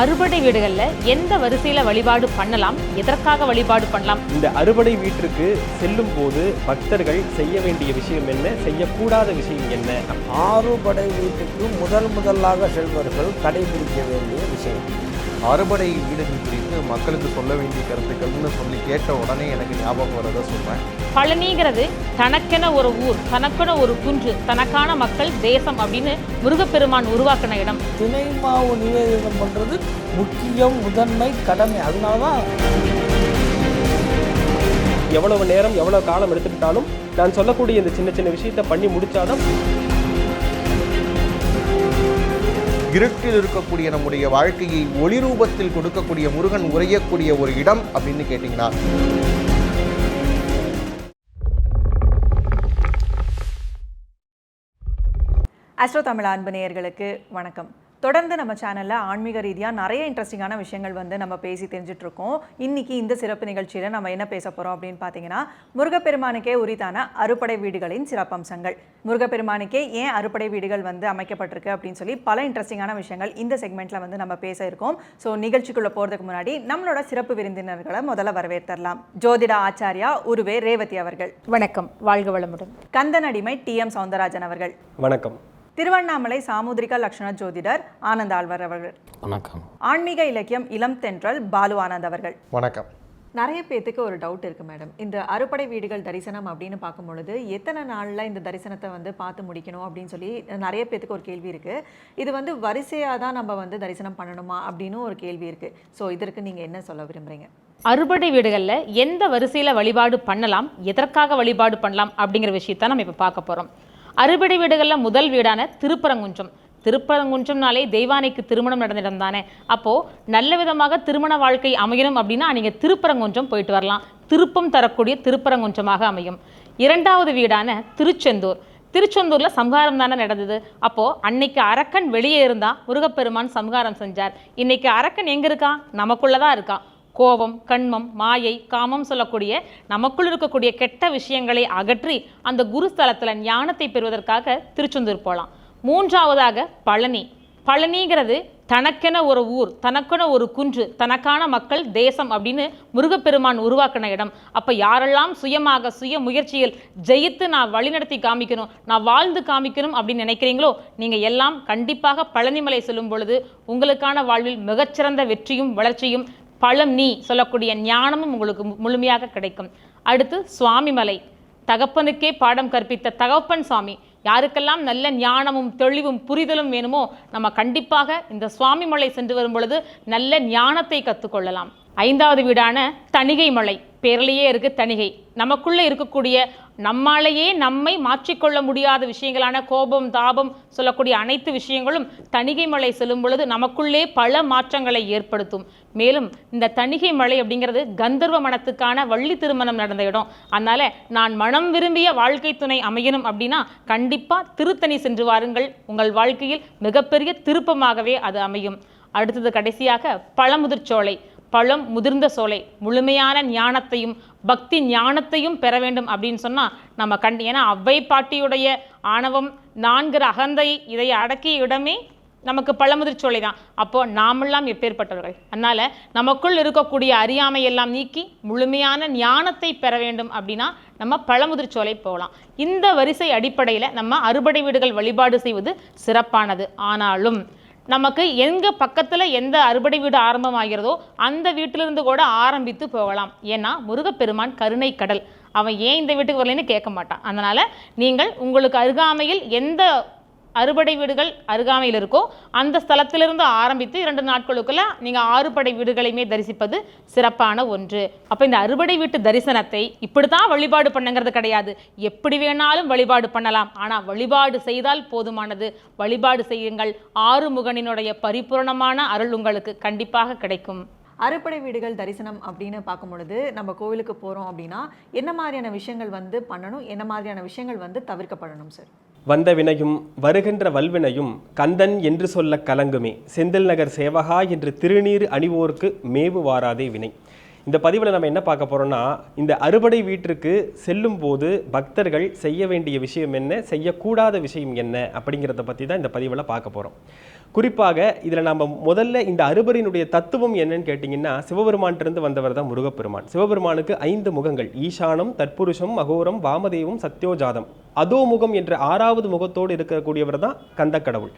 அறுபடை வீடுகள்ல எந்த வரிசையில வழிபாடு பண்ணலாம்? எதற்காக வழிபாடு பண்ணலாம்? இந்த அறுபடை வீட்டிற்கு செல்லும் போது பக்தர்கள் செய்ய வேண்டிய விஷயம் என்ன? செய்யக்கூடாத விஷயம் என்ன? ஆறுபடை வீட்டுக்கு முதல் முதலாக செல்வர்கள் கடைபிடிக்க வேண்டிய விஷயம். அறுபடை வீடுகள் குறித்து மக்களுக்கு சொல்ல வேண்டிய கருத்துக்கள்னு சொல்லி கேட்ட உடனே எனக்கு ஞாபகம் வரதை சொல்கிறேன் பழனிங்கிறது தனக்கென ஒரு ஊர் தனக்கென ஒரு குன்று தனக்கான மக்கள் தேசம் அப்படின்னு முருகப்பெருமான் உருவாக்கின இடம். திணை மாவு நிவேதனம் பண்ணுறது முக்கியம் முதன்மை கடமை. அதனால தான் எவ்வளவு நேரம் எவ்வளவு காலம் எடுத்துக்கிட்டாலும் நான் சொல்லக்கூடிய இந்த சின்ன சின்ன விஷயத்தை பண்ணி முடிச்சாதான் இருட்டில் இருக்கக்கூடிய நம்முடைய வாழ்க்கையை ஒளி ரூபத்தில் கொடுக்கக்கூடிய முருகன் உரையக்கூடிய ஒரு இடம் அப்படின்னு கேட்டிங்கன்னா. அஸ்ரோ தமிழ் அன்பு நேயர்களுக்கு வணக்கம். தொடர்ந்து நம்ம சேனலில் ஆன்மீக ரீதியாக நிறைய இன்ட்ரெஸ்டிங்கான விஷயங்கள் வந்து நம்ம பேசி தெரிஞ்சுட்டு இருக்கோம் இன்னைக்கு இந்த சிறப்பு நிகழ்ச்சியில் நம்ம என்ன பேச போகிறோம் அப்படின்னு பார்த்தீங்கன்னா முருகப்பெருமானுக்கே உரித்தான அறுபடை வீடுகளின் சிறப்பம்சங்கள். முருகப்பெருமானுக்கே ஏன் அறுபடை வீடுகள் வந்து அமைக்கப்பட்டிருக்கு அப்படின்னு சொல்லி பல இன்ட்ரெஸ்டிங்கான விஷயங்கள் இந்த செக்மெண்ட்டில் வந்து நம்ம பேச இருக்கோம். ஸோ நிகழ்ச்சிக்குள்ளே போகிறதுக்கு முன்னாடி நம்மளோட சிறப்பு விருந்தினர்களை முதல்ல வரவேற்றரலாம் ஜோதிடா ஆச்சாரியா உருவே ரேவதி அவர்கள். வணக்கம். வாழ்க வளமுடன். கந்தன் அடிமை டி எம் சவுந்தரராஜன் அவர்கள். வணக்கம். திருவண்ணாமலை சாமுதிரிகா லக்ஷ்மண ஜோதிடர் ஆனந்த் ஆழ்வார் அவர்கள். வணக்கம். ஆன்மீக இலக்கியம் இளம் தென்றல் பாலு ஆனந்த் அவர்கள். வணக்கம். நிறைய பேத்துக்கு ஒரு டவுட் இருக்கு மேடம் இந்த அறுபடை வீடுகள் தரிசனம் அப்படின்னு பார்க்கும் பொழுது எத்தனை நாள்ல இந்த தரிசனத்தை வந்து பார்த்து முடிக்கணும் அப்படின்னு சொல்லி நிறைய பேத்துக்கு ஒரு கேள்வி இருக்கு. இது வந்து வரிசையா தான் நம்ம வந்து தரிசனம் பண்ணணுமா அப்படின்னு ஒரு கேள்வி இருக்கு. ஸோ இதற்கு நீங்க என்ன சொல்ல விரும்புறீங்க? அறுபடை வீடுகள்ல எந்த வரிசையில வழிபாடு பண்ணலாம் எதற்காக வழிபாடு பண்ணலாம் அப்படிங்கிற விஷயத்த நம்ம இப்ப பார்க்க போறோம். அறுபடை வீடுகளில் முதல் வீடான திருப்பரங்குன்றம். திருப்பரங்குன்றம்னாலே தெய்வானைக்கு திருமணம் நடந்த இடம் தானே. அப்போ நல்ல விதமாக திருமண வாழ்க்கை அமையணும் அப்படின்னா நீங்க திருப்பரங்குன்றம் போயிட்டு வரலாம். திருப்பம் தரக்கூடிய திருப்பரங்குன்றமாக அமையும். இரண்டாவது வீடான திருச்செந்தூர். திருச்செந்தூரில் சம்ஹாரம் தானே நடந்தது. அப்போ அன்னைக்கு அரக்கன் வெளியே இருந்தால் முருகப்பெருமான் சம்ஹாரம் செஞ்சார். இன்னைக்கு அரக்கன் எங்க இருக்கான் நமக்குள்ளதான் இருக்கான் கோபம் கண்மம் மாயை காமம் சொல்லக்கூடிய நமக்குள் இருக்கக்கூடிய கெட்ட விஷயங்களை அகற்றி அந்த குருஸ்தலத்தில் ஞானத்தை பெறுவதற்காக திருச்செந்தூர் போகலாம் மூன்றாவதாக பழனி. பழனிங்கிறது தனக்கென ஒரு ஊர் தனக்கென ஒரு குன்று தனக்கான மக்கள் தேசம் அப்படின்னு முருகப்பெருமான் உருவாக்கின இடம். அப்போ யாரெல்லாம் சுயமாக சுய முயற்சியில் ஜெயித்து நான் வழிநடத்தி காமிக்கணும் நான் வாழ்ந்து காமிக்கணும் அப்படின்னு நினைக்கிறீங்களோ நீங்கள் எல்லாம் கண்டிப்பாக பழனிமலை செல்லும் பொழுது உங்களுக்கான வாழ்வில் மிகச்சிறந்த வெற்றியும் வளர்ச்சியும் பழம் நீ சொல்லக்கூடிய ஞானமும் உங்களுக்கு முழுமையாக கிடைக்கும். அடுத்து சுவாமிமலை தகப்பனுக்கே பாடம் கற்பித்த தகப்பன் சுவாமி. யாருக்கெல்லாம் நல்ல ஞானமும் தெளிவும் புரிதலும் வேணுமோ நம்ம கண்டிப்பாக இந்த சுவாமிமலை சென்று வரும் பொழுது நல்ல ஞானத்தை கற்றுக்கொள்ளலாம் ஐந்தாவது வீடான தணிகை மலை. பேர்லேயே இருக்கு தணிகை. நமக்குள்ளே இருக்கக்கூடிய நம்மாலேயே நம்மை மாற்றிக்கொள்ள முடியாத விஷயங்களான கோபம் தாபம் சொல்லக்கூடிய அனைத்து விஷயங்களும் தணிகை மலை செல்லும் பொழுது நமக்குள்ளே பல மாற்றங்களை ஏற்படுத்தும். மேலும் இந்த தணிகை மலை அப்படிங்கிறது கந்தர்வ மனத்துக்கான வள்ளி திருமணம் நடந்த இடம். அதனால் நான் மனம் விரும்பிய வாழ்க்கை துணை அமையணும் அப்படின்னா கண்டிப்பாக திருத்தணி சென்று வாருங்கள். உங்கள் வாழ்க்கையில் மிகப்பெரிய திருப்பமாகவே அது அமையும். அடுத்தது கடைசியாக பழமுதிர்ச்சோலை. பழம் முதிர்ந்த சோலை முழுமையான ஞானத்தையும் பக்தி ஞானத்தையும் பெற வேண்டும் அப்படின்னு சொன்னால் நம்ம கண்டு ஏன்னா அவ்வை பாட்டியுடைய ஆணவம் நான்கிற அகந்தை இதை அடக்கிய இடமே நமக்கு பழமுதிர்ச்சோலை தான். அப்போது நாமெல்லாம் எப்பேற்பட்டவர்கள். அதனால் நமக்குள் இருக்கக்கூடிய அறியாமை எல்லாம் நீக்கி முழுமையான ஞானத்தை பெற வேண்டும் அப்படின்னா நம்ம பழமுதிர்ச்சோலை போகலாம். இந்த வரிசை அடிப்படையில் நம்ம அறுபடை வீடுகள் வழிபாடு செய்வது சிறப்பானது. ஆனாலும் நமக்கு எங்கே பக்கத்தில் எந்த அறுபடை வீடு ஆரம்பமாகிறதோ அந்த வீட்டிலிருந்து கூட ஆரம்பித்து போகலாம். ஏன்னா முருகப்பெருமான் கருணை கடல். அவன் ஏன் இந்த வீட்டுக்கு வரலைன்னு கேட்க மாட்டான். அதனால் நீங்கள் உங்களுக்கு அருகாமையில் எந்த அறுபடை வீடுகள் அருகாமையில் இருக்கோ அந்த ஸ்தலத்திலிருந்து ஆரம்பித்து இரண்டு நாட்களுக்குள்ள நீங்கள் ஆறுபடை வீடுகளையுமே தரிசிப்பது சிறப்பான ஒன்று. அப்போ இந்த அறுபடை வீட்டு தரிசனத்தை இப்படித்தான் வழிபாடு பண்ணுங்கிறது கிடையாது. எப்படி வேணாலும் வழிபாடு பண்ணலாம். ஆனால் வழிபாடு செய்தால் போதுமானது. வழிபாடு செய்யுங்கள். ஆறுமுகனினுடைய பரிபூரணமான அருள் உங்களுக்கு கண்டிப்பாக கிடைக்கும். அறுபடை வீடுகள் தரிசனம் அப்படின்னு பார்க்கும் பொழுது நம்ம கோவிலுக்கு போகிறோம் அப்படின்னா என்ன மாதிரியான விஷயங்கள் வந்து பண்ணணும்? என்ன மாதிரியான விஷயங்கள் வந்து தவிர்க்கப்படணும் சார்? வந்த வினையும் வருகின்ற வல்வினையும் கந்தன் என்று சொல்ல கலங்குமே. செந்தில் நகர் சேவகா என்று திருநீர் அணிவோருக்கு மேவு வாராதே வினை. இந்த பதிவில் நம்ம என்ன பார்க்க போறோம்னா இந்த அறுபடை வீட்டிற்கு செல்லும் போது பக்தர்கள் செய்ய வேண்டிய விஷயம் என்ன செய்யக்கூடாத விஷயம் என்ன அப்படிங்கிறத பற்றி தான் இந்த பதிவில் பார்க்க போகிறோம் குறிப்பாக இதில் நம்ம முதல்ல இந்த அறுபரினுடைய தத்துவம் என்னன்னு கேட்டிங்கன்னா சிவபெருமான்ட்டிருந்து வந்தவர் தான் முருகப்பெருமான். சிவபெருமானுக்கு ஐந்து முகங்கள். ஈசானம் தற்புருஷம் அகோரம் வாமதேவம் சத்யோஜாதம். அதோமுகம் என்ற ஆறாவது முகத்தோடு இருக்கக்கூடியவர் தான் கந்தக்கடவுள்.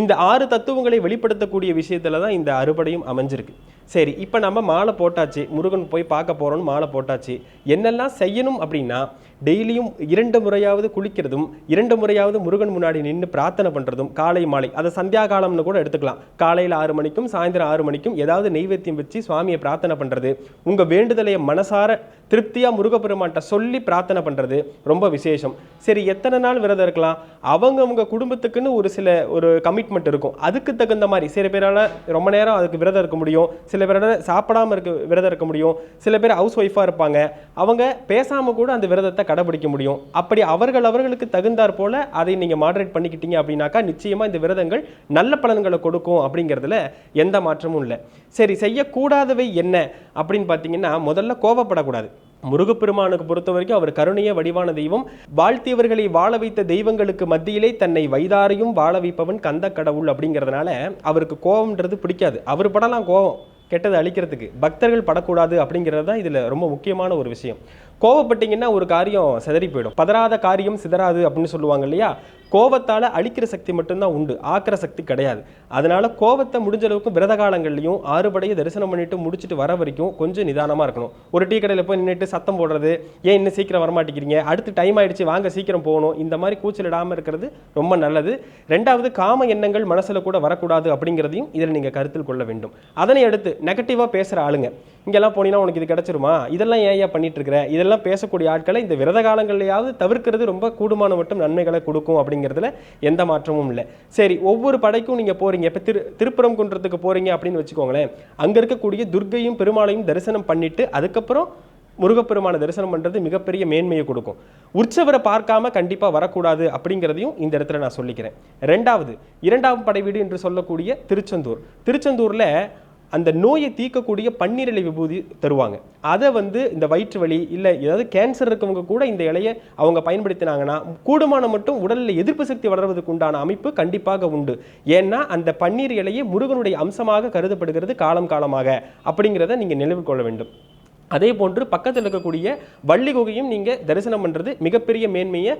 இந்த ஆறு தத்துவங்களை வெளிப்படுத்தக்கூடிய விஷயத்துல தான் இந்த அறுபடையும் அமைஞ்சிருக்கு. சரி இப்போ நம்ம மாலை போட்டாச்சு. முருகன் போய் பார்க்க போகிறோன்னு மாலை போட்டாச்சு. என்னெல்லாம் செய்யணும் அப்படின்னா டெய்லியும் இரண்டு முறையாவது குளிக்கிறதும் இரண்டு முறையாவது முருகன் முன்னாடி நின்று பிரார்த்தனை பண்ணுறதும் காலை மாலை. அதை சந்தியா காலம்னு கூட எடுத்துக்கலாம். காலையில் ஆறு மணிக்கும் சாயந்தரம் ஆறு மணிக்கும் ஏதாவது நெய்வேத்தியம் வச்சு சுவாமியை பிரார்த்தனை பண்ணுறது உங்கள் வேண்டுதலை மனசார திருப்தியாக முருகப்பெருமான்ட்ட சொல்லி பிரார்த்தனை பண்ணுறது ரொம்ப விசேஷம். சரி எத்தனை நாள் விரதம் இருக்கலாம்? அவங்கவுங்க குடும்பத்துக்குன்னு ஒரு சில ஒரு கமிட்மெண்ட் இருக்கும். அதுக்கு தகுந்த மாதிரி சில பேரால் ரொம்ப நேரம் அதுக்கு விரதம் இருக்க முடியும். சில பேரால் சாப்பிடாம இருக்க விரதம் இருக்க முடியும். சில பேர் ஹவுஸ் ஒய்ஃபாக இருப்பாங்க. அவங்க பேசாமல் கூட அந்த விரதத்தை கடைபிடிக்க முடியும். அப்படி அவர்கள் அவர்களுக்கு தகுந்தார் போல அதை நீங்க மாடரேட் பண்ணிக்கிட்டீங்க அப்படின்னாக்கா நிச்சயமா இந்த விரதங்கள் நல்ல பலன்களை கொடுக்கும் அப்படிங்கிறதுல எந்த மாற்றமும் இல்லை. சரி செய்யக்கூடாதவை என்ன அப்படின்னு பார்த்தீங்கன்னா முதல்ல கோவப்படக்கூடாது. முருகப்பெருமானுக்கு பொறுத்த வரைக்கும் அவர் கருணைய வடிவான தெய்வம். வாழ்த்தியவர்களை வாழ வைத்த தெய்வங்களுக்கு மத்தியிலே தன்னை வைதாரையும் வாழ வைப்பவன் கந்த கடவுள் அப்படிங்கிறதுனால அவருக்கு கோபம்ன்றது பிடிக்காது. அவர் படலாம் கோவம் கெட்டதை அழிக்கிறதுக்கு. பக்தர்கள் படக்கூடாது அப்படிங்கிறது தான் இதில் ரொம்ப முக்கியமான ஒரு விஷயம். கோவப்பட்டீங்கன்னா ஒரு காரியம் சிதறி போயிடும். பதறாத காரியம் சிதறாது அப்படின்னு சொல்லுவாங்க இல்லையா? கோவத்தால் அழிக்கிற சக்தி மட்டும்தான் உண்டு. ஆக்கிற சக்தி கிடையாது. அதனால் கோவத்தை முடிஞ்ச அளவுக்கு விரத காலங்கள்லையும் ஆறுபடையை தரிசனம் பண்ணிட்டு முடிச்சுட்டு வர வரைக்கும் கொஞ்சம் நிதானமாக இருக்கணும். ஒரு டீ கடையில் போய் நின்றுட்டு சத்தம் போடுறது ஏன் இன்னும் சீக்கிரம் வரமாட்டேங்கிறீங்க? அடுத்து டைம் ஆகிடுச்சு வாங்க சீக்கிரம் போகணும். இந்த மாதிரி கூச்சலிடாமல் இருக்கிறது ரொம்ப நல்லது. ரெண்டாவது காம எண்ணங்கள் மனசில் கூட வரக்கூடாது அப்படிங்கிறதையும் இதில் நீங்கள் கருத்தில் கொள்ள வேண்டும். அதனை அடுத்து நெகட்டிவாக பேசுகிற ஆளுங்க. இங்கெல்லாம் போனீங்கன்னா உனக்கு இது கிடைச்சிருமா? இதெல்லாம் ஏன் ஏன் பண்ணிட்டு இருக்கிற இதெல்லாம் பேசக்கூடிய ஆட்களை இந்த விரத காலங்கள்லையாவது தவிர்க்கிறது ரொம்ப கூடுமான மட்டும் நன்மைகளை கொடுக்கும் அப்படிங்கிறதுல எந்த மாற்றமும் இல்லை. சரி ஒவ்வொரு படைக்கும் நீங்கள் போகிறீங்க இப்போ திரு திருப்புறம் குன்றத்துக்கு போகிறீங்க அப்படின்னு வச்சுக்கோங்களேன். அங்கே இருக்கக்கூடிய துர்க்கையும் பெருமாளையும் தரிசனம் பண்ணிட்டு அதுக்கப்புறம் முருகப்பெருமான தரிசனம் பண்ணுறது மிகப்பெரிய மேன்மையை கொடுக்கும். உற்சவரை பார்க்காம கண்டிப்பாக வரக்கூடாது அப்படிங்கிறதையும் இந்த இடத்துல நான் சொல்லிக்கிறேன். ரெண்டாவது இரண்டாம் படை வீடு என்று சொல்லக்கூடிய திருச்செந்தூர். திருச்செந்தூரில் அந்த நோயை தீர்க்கக்கூடிய பன்னீரிலை விபூதி தருவாங்க. அதை வந்து இந்த வயிற்று வலி இல்லை ஏதாவது கேன்சர் இருக்கவங்க கூட இந்த இலையை அவங்க பயன்படுத்தினாங்கன்னா கூடுமான மட்டும் உடலில் எதிர்ப்பு சக்தி வளர்வதற்கு உண்டான அமைப்பு கண்டிப்பாக உண்டு. ஏன்னா அந்த பன்னீர் இலையே முருகனுடைய அம்சமாக கருதப்படுகிறது காலம் காலமாக. அப்படிங்கிறத நீங்கள் நினைவு கொள்ள வேண்டும். அதே போன்று பக்கத்தில் இருக்கக்கூடிய வள்ளி குகையும் நீங்கள் தரிசனம் பண்ணுறது மிகப்பெரிய மேன்மையை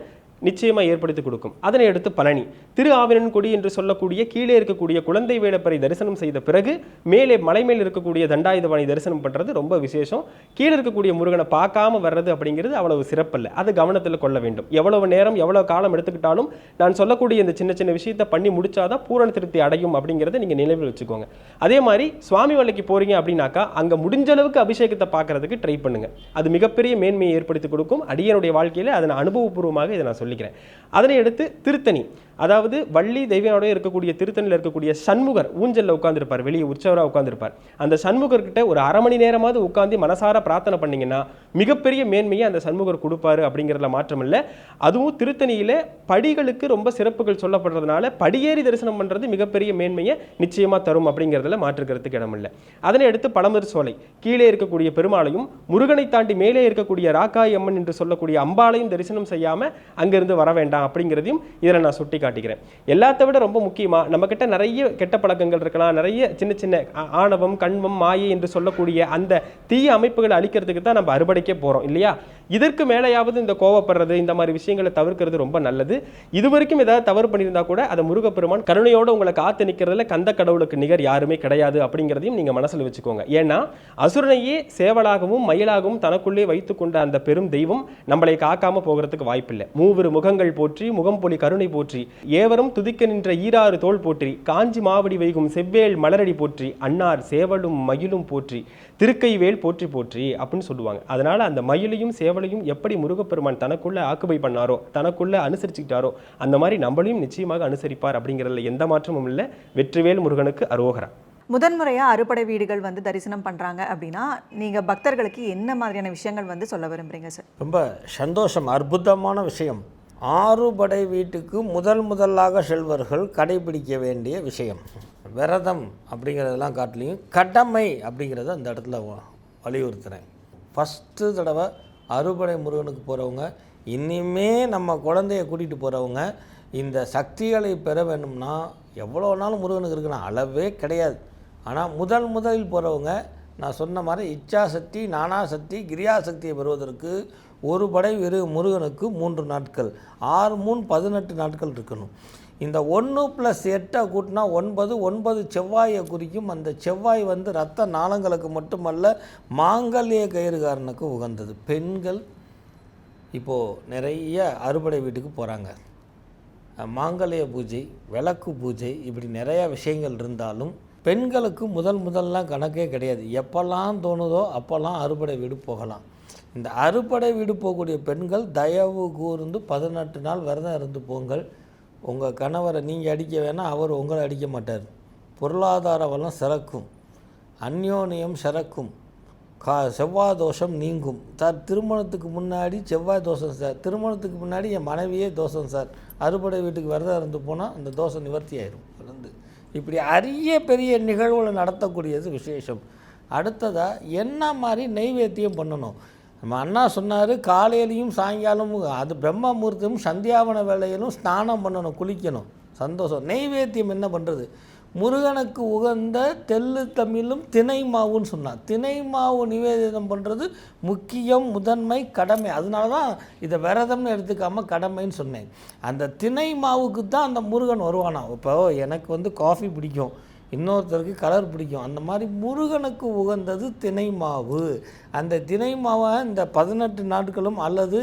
நிச்சயமாக ஏற்படுத்தி கொடுக்கும். அதனை அடுத்து பழனி. திரு ஆவினன்குடி என்று சொல்லக்கூடிய கீழே இருக்கக்கூடிய குழந்தை வேடப்பரை தரிசனம் செய்த பிறகு மேலே மலை மேல் இருக்கக்கூடிய தண்டாயுதபாணி தரிசனம் பண்ணுறது ரொம்ப விசேஷம். கீழே இருக்கக்கூடிய முருகனை பார்க்காம வர்றது அப்படிங்கிறது அவ்வளவு சிறப்பல்ல. அது கவனத்தில் கொள்ள வேண்டும். எவ்வளவு நேரம் எவ்வளவு காலம் எடுத்துக்கிட்டாலும் நான் சொல்லக்கூடிய இந்த சின்ன சின்ன விஷயத்தை பண்ணி முடிச்சாதான் பூரண திருப்தி அடையும் அப்படிங்கிறத நீங்கள் நினைவில் வச்சுக்கோங்க. அதே மாதிரி சுவாமி வலைக்கு போறீங்க அப்படின்னாக்கா அங்கே முடிஞ்ச அளவுக்கு அபிஷேகத்தை பார்க்கறதுக்கு ட்ரை பண்ணுங்க. அது மிகப்பெரிய மேன்மையை ஏற்படுத்தி கொடுக்கும். அடியனுடைய வாழ்க்கையில் அதை அனுபவபூர்வமாக இதை நான் சொல்லிக்கிறேன். அதனை அடுத்து திருத்தணி. அதாவது வள்ளி தெய்வனோட இருக்கக்கூடிய திருத்தணியில் இருக்கக்கூடிய சண்முகர் ஊஞ்சலில் உட்காந்துருப்பார் வெளியே உற்சவராக உட்காந்துருப்பார் அந்த சண்முகர்கிட்ட ஒரு அரை மணி நேரமாவது உட்காந்து மனசார பிரார்த்தனை பண்ணிங்கன்னா மிகப்பெரிய மேன்மையை அந்த சண்முகர் கொடுப்பாரு அப்படிங்கிறதுல மாற்றம் இல்லை. அதுவும் திருத்தணியில் படிகளுக்கு ரொம்ப சிறப்புகள் சொல்லப்படுறதுனால படியேறி தரிசனம் பண்ணுறது மிகப்பெரிய மேன்மையை நிச்சயமாக தரும் அப்படிங்கிறதுல மாற்றுக்கிறதுக்கு இடமில்லை அதனை அடுத்து பழமர் சோலை. கீழே இருக்கக்கூடிய பெருமாளையும் முருகனை தாண்டி மேலே இருக்கக்கூடிய ராக்காய் அம்மன் என்று சொல்லக்கூடிய அம்பாளையும் தரிசனம் செய்யாமல் அங்கிருந்து வர வேண்டாம் அப்படிங்கிறதையும் இதில் நான் சுட்டி காட்டிக்கிறேன். எல்லாத்த விட ரொம்ப முக்கியமா நம்ம கிட்ட நிறைய கெட்ட பழக்கங்கள் இருக்கலாம். நிறைய சின்ன சின்ன ஆணவம் கண்மம் மாயை என்று சொல்லக்கூடிய அந்த தீய அமைப்புகளை அழிக்கிறதுக்கு தான் நம்ம அறுவடைக்கே போறோம் இல்லையா? இதற்கு மேலேயாவது இந்த கோவப்படுறது இந்த மாதிரி விஷயங்களை தவிர்க்கிறது ரொம்ப நல்லது. இது வரைக்கும் ஏதாவது தவறு பண்ணியிருந்தா கூட அதை முருகப்பெருமான் கருணையோட உங்களை காத்து நிற்கிறதுல கந்த கடவுளுக்கு நிகர் யாருமே கிடையாது அப்படிங்கிறதையும் நீங்க மனசுல வச்சுக்கோங்க. ஏன்னா அசுரனையே சேவலாகவும் மயிலாகவும் தனக்குள்ளே வைத்துக்கொண்ட அந்த பெரும் தெய்வம் நம்மளை காக்காம போகிறதுக்கு வாய்ப்பில்லை. மூவிரு முகங்கள் போற்றி முகம்பொலி கருணை போற்றி ஏவரும் துதிக்க நின்ற ஈராறு தோள் போற்றி காஞ்சி மாவடி வைகும் செவ்வேல் மலரடி போற்றி அன்னார் சேவலும் மயிலும் போற்றி திருக்கைவேல் போற்றி போற்றி அப்படின்னு சொல்லுவாங்க. அதனால அந்த மயிலையும் சேவலையும் எப்படி முருகப்பெருமான் தனக்குள்ள ஆக்குபை பண்ணாரோ தனக்குள்ள அனுசரிச்சுக்கிட்டாரோ அந்த மாதிரி நம்மளையும் நிச்சயமாக அனுசரிப்பார் அப்படிங்கிறதுல எந்த மாற்றமும் இல்லை. வெற்றிவேல் முருகனுக்கு அரோகரா. முதன்முறையாக அறுபடை வீடுகள் வந்து தரிசனம் பண்ணுறாங்க அப்படின்னா நீங்கள் பக்தர்களுக்கு என்ன மாதிரியான விஷயங்கள் வந்து சொல்ல விரும்புறீங்க சார்? ரொம்ப சந்தோஷம் அற்புதமான விஷயம். ஆறுபடை வீட்டுக்கு முதல் முதலாக செல்வர்கள் கடைபிடிக்க வேண்டிய விஷயம். விரதம் அப்படிங்கிறதெல்லாம் காட்டிலையும் கடமை அப்படிங்கிறத அந்த இடத்துல வலியுறுத்துகிறேன் ஃபஸ்ட்டு தடவை அறுபடை முருகனுக்கு போகிறவங்க இனிமே நம்ம குழந்தைய கூட்டிகிட்டு போகிறவங்க இந்த சக்திகளை பெற வேணும்னா எவ்வளோ நாளும் முருகனுக்கு இருக்கணும். அளவே கிடையாது. ஆனால் முதல் முதலில் போகிறவங்க நான் சொன்ன மாதிரி இச்சாசக்தி நானாசக்தி கிரியாசக்தியை பெறுவதற்கு ஒரு படை வெறு முருகனுக்கு மூன்று நாட்கள் ஆறு மூணு பதினெட்டு நாட்கள் இருக்கணும். இந்த ஒன்று ப்ளஸ் எட்டை கூட்டினா ஒன்பது ஒன்பது செவ்வாயை குறிக்கும். அந்த செவ்வாய் வந்து ரத்த நாளங்களுக்கு மட்டுமல்ல மாங்கல்ய கயிறுகாரனுக்கு உகந்தது. பெண்கள் இப்போது நிறைய அறுபடை வீட்டுக்கு போகிறாங்க மாங்கல்ய பூஜை விளக்கு பூஜை இப்படி நிறையா விஷயங்கள் இருந்தாலும் பெண்களுக்கு முதல் முதல்லாம் கணக்கே கிடையாது. எப்போல்லாம் தோணுதோ அப்போல்லாம் அறுபடை வீடு போகலாம். இந்த அறுபடை வீடு போகக்கூடிய பெண்கள் தயவு கூர்ந்து பதினெட்டு நாள் விரதம் இருந்து போங்கள். உங்கள் கணவரை நீங்கள் அடிக்க வேணால் அவர் உங்களை அடிக்க மாட்டார். பொருளாதார வளம் சிறக்கும். அந்யோன்யம் சிறக்கும். கா செவ்வாய் தோஷம் நீங்கும். சார் திருமணத்துக்கு முன்னாடி செவ்வாய் தோஷம் சார். திருமணத்துக்கு முன்னாடி என் மனைவியே தோஷம் சார். அறுபடை வீட்டுக்கு விரதம் இருந்து போனால் அந்த தோஷம் நிவர்த்தி ஆயிரும். இருந்து இப்படி அரிய பெரிய நிகழ்வுகளை நடத்தக்கூடியது விசேஷம். அடுத்ததாக என்ன மாதிரி நெய்வேத்தியம் பண்ணணும்? நம்ம அண்ணா சொன்னார் காலையிலையும் சாயங்காலமும் அது பிரம்ம முகூர்த்தமும் சந்தியாவன வேலையிலும் ஸ்நானம் பண்ணணும் குளிக்கணும். சந்தோஷம். நெய்வேத்தியம் என்ன பண்ணுறது முருகனுக்கு உகந்த தெல்லு தமிழும் திணை மாவுன்னு சொன்னான் திணை மாவு நிவேதனம் பண்ணுறது முக்கியம் முதன்மை கடமை. அதனால தான் இதை விரதம்னு எடுத்துக்காமல் கடமைன்னு சொன்னேன். அந்த திணை மாவுக்கு தான் அந்த முருகன் வருவானா இப்போ எனக்கு வந்து காஃபி பிடிக்கும். இன்னொருத்தருக்கு கலர் பிடிக்கும். அந்த மாதிரி முருகனுக்கு உகந்தது திணை மாவு அந்த திணை மாவை இந்த பதினெட்டு நாட்களும் அல்லது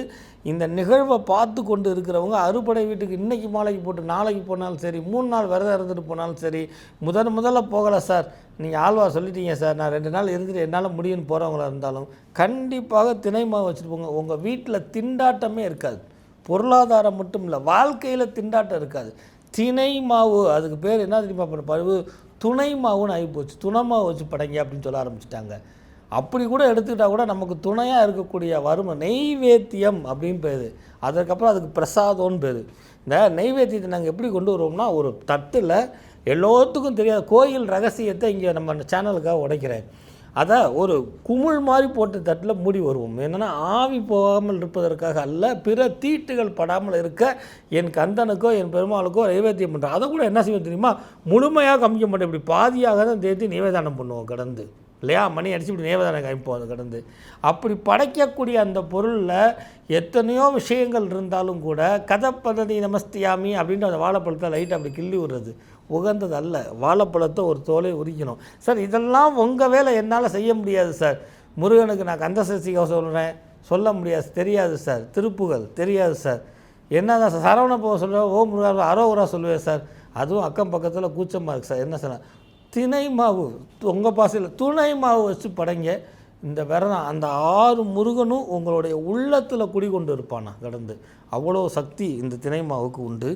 இந்த நிகழ்வை பார்த்து கொண்டு இருக்கிறவங்க அறுபடை வீட்டுக்கு இன்றைக்கி மாலைக்கு போட்டு நாளைக்கு போனாலும் சரி மூணு நாள் விரதம் இருந்துட்டு போனாலும் சரி முதன் முதல்ல போகலை சார். நீங்கள் ஆழ்வார் சொல்லிட்டீங்க சார். நான் ரெண்டு நாள் இருந்துட்டு என்னால் முடியும்னு போகிறவங்களா இருந்தாலும் கண்டிப்பாக திணை மாவு வச்சுட்டு போங்க. உங்கள் வீட்டில் திண்டாட்டமே இருக்காது. பொருளாதாரம் மட்டும் இல்லை வாழ்க்கையில் திண்டாட்டம் இருக்காது. திணை மாவு அதுக்கு பேர் என்ன தெரியுமா? பருவு துணை மாவுன்னு ஆகிப்போச்சு துணை மாவு வச்சு படைங்க அப்படின்னு சொல்ல ஆரம்பிச்சிட்டாங்க. அப்படி கூட எடுத்துக்கிட்டால் கூட நமக்கு துணையாக இருக்கக்கூடிய வறுமை நெய்வேத்தியம் அப்படின்னு பேர். அதுக்கப்புறம் அதுக்கு பிரசாதம்னு பேர். இந்த நெய்வேத்தியத்தை நாங்கள் எப்படி கொண்டு வருவோம்னா ஒரு தட்டில் எல்லோத்துக்கும் தெரியாத. கோயில் ரகசியத்தை இங்கே நம்ம சேனலுக்காக உடைக்கிறேன். அதை ஒரு குமிழ் மாதிரி போட்டு தட்டில் மூடி வருவோம். என்னென்னா ஆவி போகாமல் இருப்பதற்காக அல்ல பிற தீட்டுகள் படாமல் இருக்க என் கந்தனுக்கோ என் பெருமாளுக்கோ நைவேத்தியம் பண்ணுறேன் அதை கூட என்ன செய்வோம் தெரியுமா? முழுமையாக கமிக்க மாட்டேன் இப்படி பாதியாக தான் தேர்த்தி நிவேதானம் பண்ணுவோம் கடந்து. இல்லையா? மணி அடித்து இப்படி நேவதானம் காமிப்போம் அது கடந்து. அப்படி படைக்கக்கூடிய அந்த பொருளில் எத்தனையோ விஷயங்கள் இருந்தாலும் கூட கதப்பததி நமஸ்தியாமி அப்படின்ற அந்த வாழைப்பழத்தை லைட்டை அப்படி கிள்ளி விடுறது. உகந்தது அல்ல வாழைப்பழத்தை ஒரு தோலை உரிக்கணும். சார் இதெல்லாம் உங்கள் வேலை. என்னால் செய்ய முடியாது சார். முருகனுக்கு நான் கந்த சொல்கிறேன் சொல்ல முடியாது தெரியாது சார். திருப்புகள் தெரியாது சார். என்ன தான் சார் சரவண போக சொல்கிறேன் ஓ முருகா அரோகரா சொல்லுவேன் சார். அதுவும் அக்கம் பக்கத்தில் கூச்சமாக இருக்குது சார். என்ன சார் திணை மாவு உங்கள் பாசையில் துணை மாவு வச்சு படைங்க. இந்த விரதம் அந்த ஆறு முருகனும் உங்களுடைய உள்ளத்தில் குடிகொண்டு இருப்பானா கடந்து. அவ்வளோ சக்தி இந்த திணை மாவுக்கு உண்டு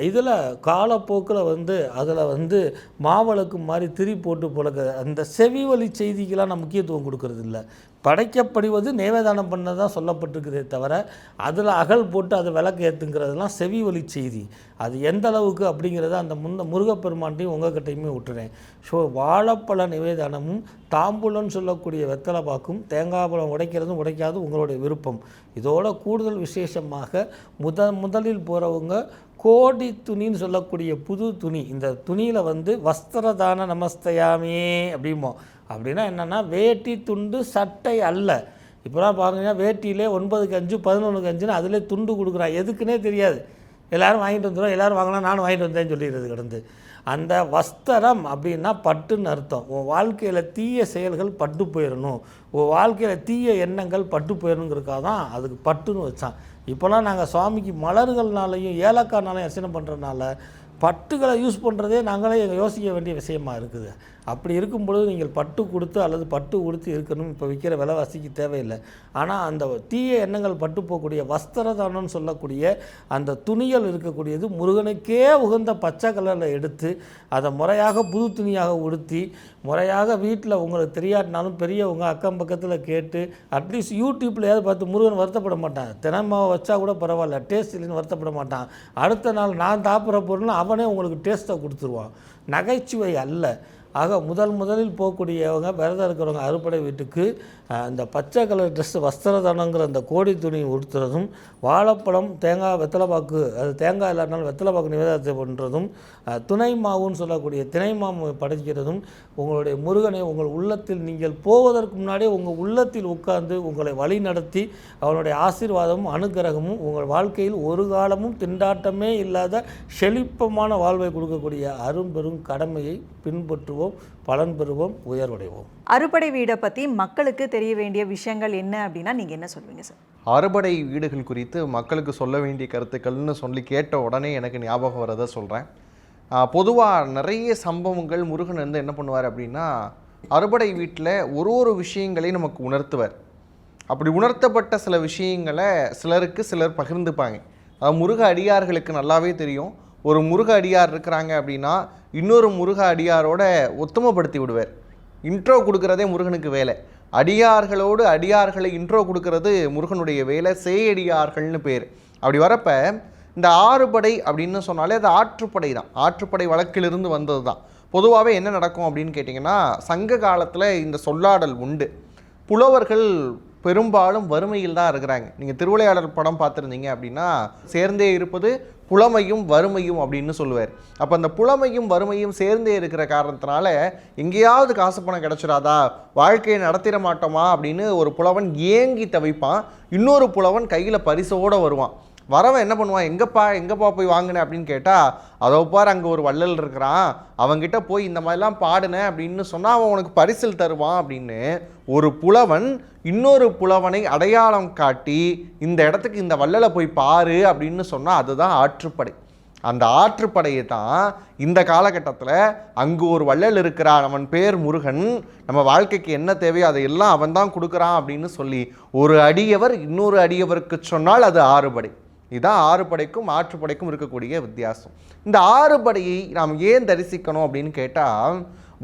இதில் காலப்போக்கில் வந்து அதில் வந்து மாவளுக்கு மாதிரி திரி போட்டு பழக்க அந்த செவி வழி செய்திக்கெலாம் நான் முக்கியத்துவம் கொடுக்கறது இல்லை படைக்கப்படுவது நேவேதானம் பண்ணதான் சொல்லப்பட்டிருக்குதே தவிர அதில் அகல் போட்டு அதை விளக்கு ஏற்றுங்கிறதெல்லாம் செவி வழி செய்தி. அது எந்த அளவுக்கு அப்படிங்கிறத அந்த முன்ன முருகப்பெருமான்ட்டையும் உங்ககிட்டையுமே விட்டுறேன். ஸோ வாழைப்பழ நிவேதானமும் தாம்பூலம்னு சொல்லக்கூடிய வெத்தலை பாக்கும் தேங்காய் பழம் உடைக்கிறதும் உடைக்காது உங்களுடைய விருப்பம். இதோட கூடுதல் விசேஷமாக முத முதலில் போகிறவங்க கோடி துணின்னு சொல்லக்கூடிய புது துணி. இந்த துணியில் வந்து வஸ்திரதான நமஸ்தையாமே அப்படிமோ அப்படின்னா என்னென்னா வேட்டி துண்டு சட்டை அல்ல. இப்போலாம் பாருங்கன்னா வேட்டியிலே ஒன்பதுக்கு அஞ்சு பதினொன்றுக்கு அஞ்சுன்னு அதிலே துண்டு கொடுக்குறான் எதுக்குன்னே தெரியாது. எல்லோரும் வாங்கிட்டு வந்துடும் எல்லோரும் வாங்கினா நானும் வாங்கிட்டு வந்தேன்னு சொல்லிடுறது கிடந்து. அந்த வஸ்திரம் அப்படின்னா பட்டுன்னு அர்த்தம். உன் வாழ்க்கையில் தீய செயல்கள் பட்டு போயிடணும் உன் வாழ்க்கையில் தீய எண்ணங்கள் பட்டு போயிடணுங்கிறதுக்காக தான் அதுக்கு பட்டுன்னு வச்சான். இப்போல்லாம் நாங்கள் சுவாமிக்கு மலர்கள்னாலையும் ஏலக்காய்னாலையும் அர்ச்சனை பண்ணுறதுனால பட்டுகளை யூஸ் பண்ணுறதே நாங்களே யோசிக்க வேண்டிய விஷயமா இருக்குது. அப்படி இருக்கும் பொழுது நீங்கள் பட்டு கொடுத்து அல்லது பட்டு கொடுத்து இருக்கணும். இப்போ விற்கிற விலைவாசிக்கு தேவையில்லை. ஆனால் அந்த தீய எண்ணங்கள் பட்டு போகக்கூடிய வஸ்திரதானம்னு சொல்லக்கூடிய அந்த துணிகள் இருக்கக்கூடியது முருகனுக்கே உகந்த பச்சை கலரில் எடுத்து அதை முறையாக புது துணியாக உடுத்தி முறையாக வீட்டில் உங்களுக்கு தெரியாட்டினாலும் பெரியவங்க அக்கம் பக்கத்தில் கேட்டு அட்லீஸ்ட் யூடியூப்லையாவது பார்த்து முருகன் வருத்தப்பட மாட்டான். தினமாவை வச்சா கூட பரவாயில்ல டேஸ்ட் இல்லைன்னு வருத்தப்பட மாட்டான். அடுத்த நாள் நான் தாப்புற பொருள் அவனே உங்களுக்கு டேஸ்ட்டை கொடுத்துருவான். நகைச்சுவை அல்ல. ஆக முதல் முதலில் போகக்கூடியவங்க விரதம் இருக்கிறவங்க அறுபடை வீட்டுக்கு அந்த இந்த பச்சை கலர் ட்ரெஸ் வஸ்திரதானங்கிற அந்த கோடி துணி உடுத்துறதும் வாழைப்பழம் தேங்காய் வெத்தலைப்பாக்கு அது தேங்காய் இல்லாட்டினாலும் வெத்தலைப்பாக்கு நிவேதத்தை பண்ணுறதும் துணை மாவுன்னு சொல்லக்கூடிய திணை மாவு படைக்கிறதும் உங்களுடைய முருகனை உங்கள் உள்ளத்தில் நீங்கள் போவதற்கு முன்னாடியே உங்கள் உள்ளத்தில் உட்கார்ந்து உங்களை வழி நடத்தி அவனுடைய ஆசீர்வாதமும் அனுக்கிரகமும் உங்கள் வாழ்க்கையில் ஒரு காலமும் திண்டாட்டமே இல்லாத செழிப்பமான வாழ்வை கொடுக்கக்கூடிய அரும்பெரும் கடமையை பின்பற்றுவோம். பலன் பெறுவோம் உயர்வடைவோம். அறுபடை வீடை பற்றி மக்களுக்கு தெரிய வேண்டிய விஷயங்கள் என்ன அப்படின்னா நீங்கள் என்ன சொல்வீங்க சார்? அறுபடை வீடுகள் குறித்து மக்களுக்கு சொல்ல வேண்டிய கருத்துக்கள்னு சொல்லி கேட்ட உடனே எனக்கு ஞாபகம் வரதை சொல்கிறேன் பொதுவாக நிறைய சம்பவங்கள் முருகன் வந்து என்ன பண்ணுவார் அப்படின்னா அறுபடை வீட்டில் ஒரு ஒரு விஷயங்களையும் நமக்கு உணர்த்துவார். அப்படி உணர்த்தப்பட்ட சில விஷயங்களை சிலருக்கு சிலர் பகிர்ந்துப்பாங்க. அது முருக அடியார்களுக்கு நல்லாவே தெரியும். ஒரு முருக அடியார் இருக்கிறாங்க அப்படின்னா இன்னொரு முருக அடியாரோட ஒத்துமைப்படுத்தி விடுவார். இன்ட்ரோ கொடுக்கறதே முருகனுக்கு வேலை. அடியார்களோடு அடியார்களை இன்ட்ரோ கொடுக்கறது முருகனுடைய வேலை. சேயடியார்கள்னு பேர். அப்படி வரப்ப இந்த ஆறுபடை அப்படின்னு சொன்னாலே அது ஆற்றுப்படை தான். ஆற்றுப்படை வழக்கிலிருந்து வந்தது தான். பொதுவாகவே என்ன நடக்கும் அப்படின்னு கேட்டிங்கன்னா சங்க காலத்தில் இந்த சொல்லாடல் உண்டு. புலவர்கள் பெரும்பாலும் வறுமையில் தான் இருக்கிறாங்க. நீங்கள் திருவிளையாடல் படம் பார்த்துருந்தீங்க அப்படின்னா சேர்ந்தே இருப்பது புலமையும் வறுமையும் அப்படின்னு சொல்லுவார். அப்போ அந்த புலமையும் வறுமையும் சேர்ந்தே இருக்கிற காரணத்தினால எங்கேயாவது காசு பணம் கிடச்சிடாதா? வாழ்க்கையை நடத்திட மாட்டோமா? அப்படின்னு ஒரு புலவன் ஏங்கி தவிப்பான் இன்னொரு புலவன் கையில் பரிசோடு வருவான். வரவன் என்ன பண்ணுவான்? எங்கப்பா எங்கப்பா போய் வாங்கினேன் அப்படின்னு கேட்டால் அதோ பார் அங்கே ஒரு வள்ளல் இருக்கிறான். அவன்கிட்ட போய் இந்த மாதிரிலாம் பாடினேன் அப்படின்னு சொன்னால் அவன் உனக்கு பரிசில் தருவான் அப்படின்னு ஒரு புலவன் இன்னொரு புலவனை அடையாளம் காட்டி இந்த இடத்துக்கு இந்த வள்ளலை போய் பாரு அப்படின்னு சொன்னால் அதுதான் ஆற்றுப்படை. அந்த ஆற்றுப்படையை தான் இந்த காலகட்டத்தில் அங்கு ஒரு வள்ளல் இருக்கிறான். அவன் பேர் முருகன். நம்ம வாழ்க்கைக்கு என்ன தேவையோ அதையெல்லாம் அவன் தான் கொடுக்குறான் அப்படின்னு சொல்லி ஒரு அடியவர் இன்னொரு அடியவருக்கு சொன்னால் அது ஆறுபடை. இதுதான் ஆறுபடைக்கும் ஆற்றுப்படைக்கும் இருக்கக்கூடிய வித்தியாசம். இந்த ஆறு படையை நாம் ஏன் தரிசிக்கணும் அப்படின்னு கேட்டால்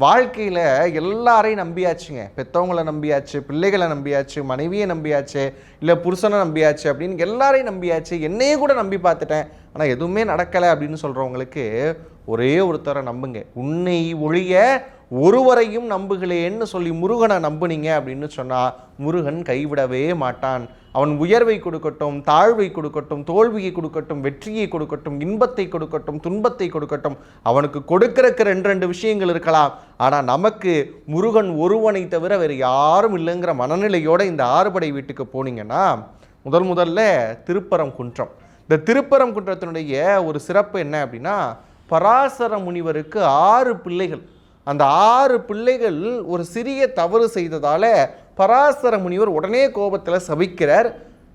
வாழ்க்கையில் எல்லாரையும் நம்பியாச்சுங்க. பெற்றவங்களை நம்பியாச்சு பிள்ளைகளை நம்பியாச்சு மனைவியை நம்பியாச்சு இல்லை புருஷனை நம்பியாச்சு அப்படின்னு எல்லாரையும் நம்பியாச்சு. என்னையே கூட நம்பி பார்த்துட்டேன். ஆனால் எதுவுமே நடக்கலை அப்படின்னு சொல்கிறவங்களுக்கு ஒரே ஒருத்தரை நம்புங்க. உன்னை ஒழிய ஒருவரையும் நம்புகளேன்னு சொல்லி முருகனை நம்புனீங்க அப்படின்னு சொன்னால் முருகன் கைவிடவே மாட்டான். அவன் உயர்வை கொடுக்கட்டும் தாழ்வை கொடுக்கட்டும் தோல்வியை கொடுக்கட்டும் வெற்றியை கொடுக்கட்டும் இன்பத்தை கொடுக்கட்டும் துன்பத்தை கொடுக்கட்டும் அவனுக்கு கொடுக்கிறக்கு ரெண்டு ரெண்டு விஷயங்கள் இருக்கலாம். ஆனால் நமக்கு முருகன் ஒருவனை தவிர வேறு யாரும் இல்லைங்கிற மனநிலையோடு இந்த ஆறுபடை வீட்டுக்கு போனீங்கன்னா முதல் முதல்ல திருப்பரம் குன்றம். இந்த திருப்பரம் குன்றத்தினுடைய ஒரு சிறப்பு என்ன அப்படின்னா பராசர முனிவருக்கு ஆறு பிள்ளைகள். அந்த ஆறு பிள்ளைகள் ஒரு சிறிய தவறு செய்ததால் பராசர முனிவர் உடனே கோபத்தில் சபிக்கிறார்.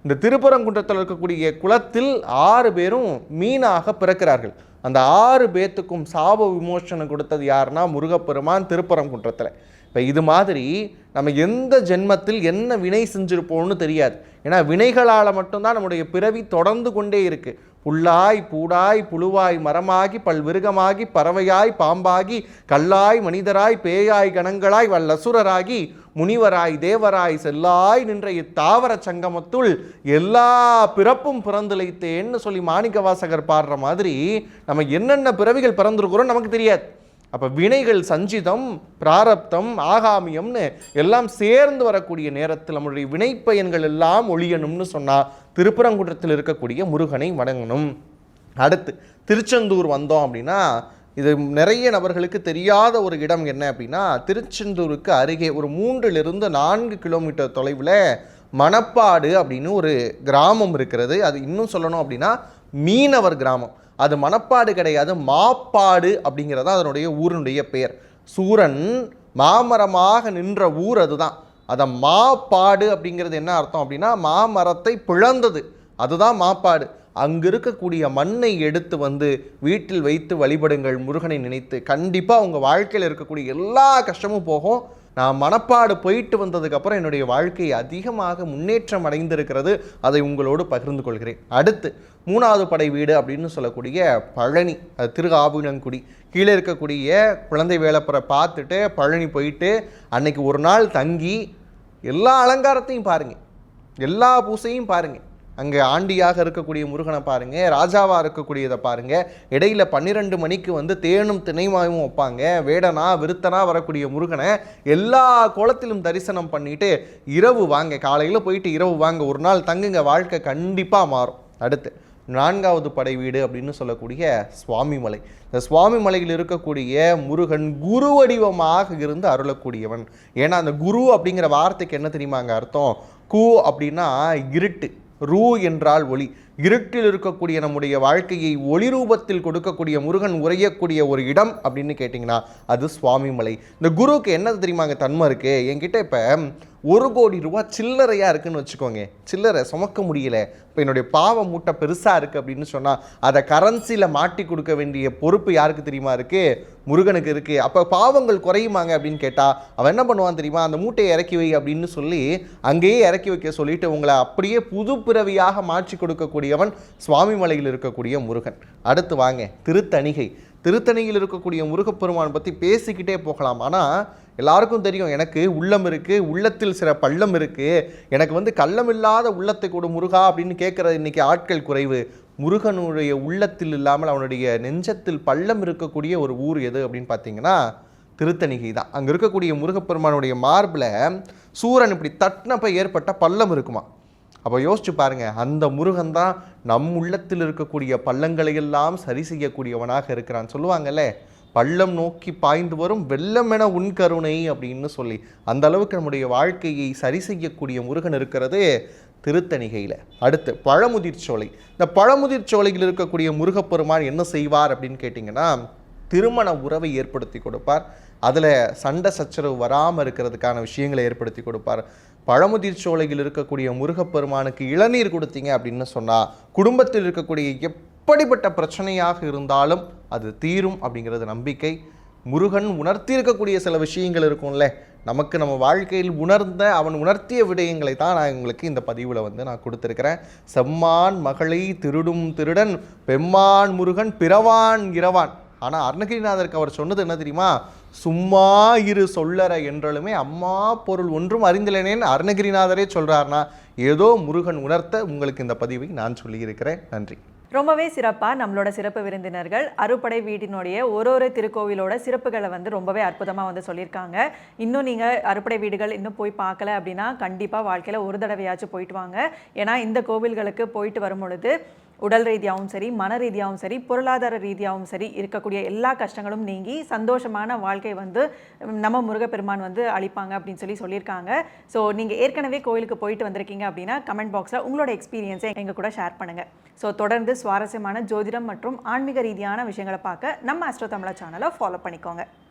இந்த திருப்பரங்குன்றத்தில் இருக்கக்கூடிய குளத்தில் ஆறு பேரும் மீனாக பிறக்கிறார்கள். அந்த ஆறு பேத்துக்கும் சாப விமோசனம் கொடுத்தது யாருன்னா முருகப்பெருமான் திருப்பரங்குன்றத்தில். இப்போ இது மாதிரி நம்ம எந்த ஜென்மத்தில் என்ன வினை செஞ்சுருப்போம்னு தெரியாது. ஏன்னா வினைகளால் மட்டும்தான் நம்முடைய பிறவி தொடர்ந்து கொண்டே இருக்குது புல்லாய் பூடாய் புழுவாய் மரமாகி பல்விருகமாகி பறவையாய் பாம்பாகி கல்லாய் மனிதராய் பேயாய் கணங்களாய் வல்லசுரராகி முனிவராய் தேவராய் செல்லாய் நின்ற இத்தாவர சங்கமத்துள் எல்லா பிறப்பும் பிறந்துளைத்தேன்னு சொல்லி மாணிக்க வாசகர் பாடுற மாதிரி நம்ம என்னென்ன பிறவிகள் பிறந்திருக்கிறோம் நமக்கு தெரியாது. அப்போ வினைகள் சஞ்சிதம் பிராரப்தம் ஆகாமியம்னு எல்லாம் சேர்ந்து வரக்கூடிய நேரத்தில் நம்மளுடைய வினைப்பயன்கள் எல்லாம் ஒழியணும்னு சொன்னால் திருப்பரங்குன்றத்தில் இருக்கக்கூடிய முருகனை வணங்கணும். அடுத்து திருச்செந்தூர் வந்தோம் அப்படின்னா இது நிறைய நபர்களுக்கு தெரியாத ஒரு இடம் என்ன அப்படின்னா திருச்செந்தூருக்கு அருகே ஒரு மூன்றிலிருந்து நான்கு கிலோமீட்டர் தொலைவில் மணப்பாடு அப்படின்னு ஒரு கிராமம் இருக்கிறது. அது இன்னும் சொல்லணும் அப்படின்னா மீனவர் கிராமம். அது மணப்பாடு கிடையாது மாப்பாடு அப்படிங்கிறது தான் அதனுடைய ஊரினுடைய பெயர். சூரன் மாமரமாக நின்ற ஊர் அதுதான். அதை மாப்பாடு அப்படிங்கிறது என்ன அர்த்தம் அப்படின்னா மாமரத்தை பிளந்தது. அதுதான் மாப்பாடு. அங்கு இருக்கக்கூடிய மண்ணை எடுத்து வந்து வீட்டில் வைத்து வழிபடுங்கள் முருகனை நினைத்து கண்டிப்பாக உங்கள் வாழ்க்கையில் இருக்கக்கூடிய எல்லா கஷ்டமும் போகும். நான் மனப்பாடு போயிட்டு வந்ததுக்கப்புறம் என்னுடைய வாழ்க்கை அதிகமாக முன்னேற்றம் அடைந்திருக்கிறது அதை உங்களோடு பகிர்ந்து கொள்கிறேன். அடுத்து மூணாவது படை வீடு அப்படின்னு சொல்லக்கூடிய பழனி அது திரு கீழே இருக்கக்கூடிய குழந்தை வேலப்பரை பார்த்துட்டு பழனி போயிட்டு அன்னைக்கு ஒரு நாள் தங்கி எல்லா அலங்காரத்தையும் பாருங்கள் எல்லா பூசையும் பாருங்கள் அங்கே ஆண்டியாக இருக்கக்கூடிய முருகனை பாருங்க ராஜாவாக இருக்கக்கூடியதை பாருங்க. இடையில பன்னிரெண்டு மணிக்கு வந்து தேனும் திணைமாவும் வைப்பாங்க. வேடனா விருத்தனா வரக்கூடிய முருகனை எல்லா கோலத்திலும் தரிசனம் பண்ணிட்டு இரவு வாங்க காலையில் போயிட்டு இரவு வாங்க. ஒரு நாள் தங்குங்க வாழ்க்கை கண்டிப்பாக மாறும். அடுத்து நான்காவது படை வீடு அப்படின்னு சொல்லக்கூடிய சுவாமிமலை. இந்த சுவாமிமலையில் இருக்கக்கூடிய முருகன் குரு வடிவமாக இருந்து அருளக்கூடியவன். ஏன்னா அந்த குரு அப்படிங்கிற வார்த்தைக்கு என்ன தெரியுமாங்க அர்த்தம்? கு அப்படின்னா இருட்டு. ரூ என்றால் ஒளி. இருட்டில் இருக்கக்கூடிய நம்முடைய வாழ்க்கையை ஒளி ரூபத்தில் கொடுக்கக்கூடிய முருகன் உரையக்கூடிய ஒரு இடம் அப்படின்னு கேட்டிங்கன்னா அது சுவாமிமலை. இந்த குருவுக்கு என்ன தெரியுமாங்க தன்மை இருக்கு? என்கிட்ட இப்போ ஒரு கோடி ரூபா சில்லறையாக இருக்குன்னு வச்சுக்கோங்க. சில்லறை சுமக்க முடியல. இப்போ என்னுடைய பாவ மூட்டை பெருசாக இருக்குது அப்படின்னு சொன்னால் அதை கரன்சியில் மாட்டி கொடுக்க வேண்டிய பொறுப்பு யாருக்கு தெரியுமா இருக்குது முருகனுக்கு இருக்குது அப்போ பாவங்கள் குறையுமாங்க அப்படின்னு கேட்டால் அவன் என்ன பண்ணுவான் தெரியுமா? அந்த மூட்டையை இறக்கி வை அப்படின்னு சொல்லி அங்கேயே இறக்கி வைக்க சொல்லிட்டு உங்களை அப்படியே புது பிறவியாக மாற்றி கொடுக்கக்கூடியவன் சுவாமிமலையில் இருக்கக்கூடிய முருகன். அடுத்து வாங்க திருத்தணிகை. திருத்தணியில் இருக்கக்கூடிய முருகப்பெருமான் பற்றி பேசிக்கிட்டே போகலாம். ஆனால் எல்லாருக்கும் தெரியும் எனக்கு உள்ளம் இருக்குது உள்ளத்தில் சில பள்ளம் இருக்குது எனக்கு வந்து கள்ளமில்லாத உள்ளத்தை கூட முருகா அப்படின்னு கேட்குற இன்னைக்கு ஆட்கள் குறைவு. முருகனுடைய உள்ளத்தில் இல்லாமல் அவனுடைய நெஞ்சத்தில் பள்ளம் இருக்கக்கூடிய ஒரு ஊர் எது அப்படின்னு பார்த்தீங்கன்னா திருத்தணிகை தான். அங்கே இருக்கக்கூடிய முருகப்பெருமானுடைய மார்பில் சூரன் இப்படி தட்டினப்ப ஏற்பட்ட பள்ளம் இருக்குமா அப்போ யோசிச்சு பாருங்கள் அந்த முருகன் தான் நம் உள்ளத்தில் இருக்கக்கூடிய பள்ளங்களை எல்லாம் சரி செய்யக்கூடியவனாக இருக்கிறான். சொல்லுவாங்கல்ல பள்ளம் நோக்கி பாய்ந்து வரும் வெள்ளமென உன் கருணை அப்படின்னு சொல்லி. அந்த அளவுக்கு நம்முடைய வாழ்க்கையை சரி செய்யக்கூடிய முருகன் இருக்கிறது திருத்தணிகையில். அடுத்து பழமுதிர் சோலை. இந்த பழமுதிர் சோலையில் இருக்கக்கூடிய முருகப்பெருமான் என்ன செய்வார் அப்படின்னு கேட்டிங்கன்னா திருமண உறவை ஏற்படுத்தி கொடுப்பார். அதில் சண்டை சச்சரவு வராமல் இருக்கிறதுக்கான விஷயங்களை ஏற்படுத்தி கொடுப்பார். பழமுதிர் சோலையில் இருக்கக்கூடிய முருகப்பெருமானுக்கு இளநீர் கொடுத்தீங்க அப்படின்னு சொன்னால் குடும்பத்தில் இருக்கக்கூடிய எப்படிப்பட்ட பிரச்சனையாக இருந்தாலும் அது தீரும் அப்படிங்கிறது நம்பிக்கை. முருகன் உணர்த்தியிருக்கக்கூடிய சில விஷயங்கள் இருக்கும்ல நமக்கு நம்ம வாழ்க்கையில் உணர்ந்த அவன் உணர்த்திய விடயங்களை தான் நான் உங்களுக்கு இந்த பதிவில் வந்து நான் கொடுத்துருக்கிறேன். செம்மான் மகளை திருடும் திருடன் பெம்மான் முருகன் பிறவான் இரவான். ஆனால் அருணகிரிநாதருக்கு அவர் சொன்னது என்ன தெரியுமா? சும்மா இரு சொல்லற என்றாலுமே அம்மா பொருள் ஒன்றும் அறிந்திலனேன்னு அருணகிரிநாதரே சொல்றாருன்னா ஏதோ முருகன் உணர்த்த உங்களுக்கு இந்த பதிவை நான் சொல்லியிருக்கிறேன். நன்றி. ரொம்பவே சிறப்பாக நம்மளோட சிறப்பு விருந்தினர்கள் அறுபடை வீட்டினுடைய ஒரு ஒரு திருக்கோவிலோட சிறப்புகளை வந்து ரொம்பவே அற்புதமாக வந்து சொல்லியிருக்காங்க. இன்னும் நீங்கள் அறுபடை வீடுகள் இன்னும் போய் பார்க்கல அப்படின்னா கண்டிப்பாக வாழ்க்கையில் ஒரு தடவையாச்சும் போயிட்டு வாங்க. ஏன்னா இந்த கோவில்களுக்கு போயிட்டு வரும் பொழுது உடல் ரீதியாகவும் சரி மன ரீதியாகவும் சரி பொருளாதார ரீதியாகவும் சரி இருக்கக்கூடிய எல்லா கஷ்டங்களும் நீங்கி சந்தோஷமான வாழ்க்கை வந்து நம்ம முருகப்பெருமான் வந்து அளிப்பாங்க அப்படின்னு சொல்லி சொல்லியிருக்காங்க. ஸோ நீங்கள் ஏற்கனவே கோயிலுக்கு போயிட்டு வந்திருக்கீங்க அப்படின்னா கமெண்ட் பாக்ஸில் உங்களோட எக்ஸ்பீரியன்ஸை எங்கள் கூட ஷேர் பண்ணுங்கள் ஸோ தொடர்ந்து சுவாரஸ்யமான ஜோதிடம் மற்றும் ஆன்மீக ரீதியான விஷயங்களை பார்க்க நம்ம அஸ்ட்ரோ தமிழா சேனலை ஃபாலோ பண்ணிக்கோங்க.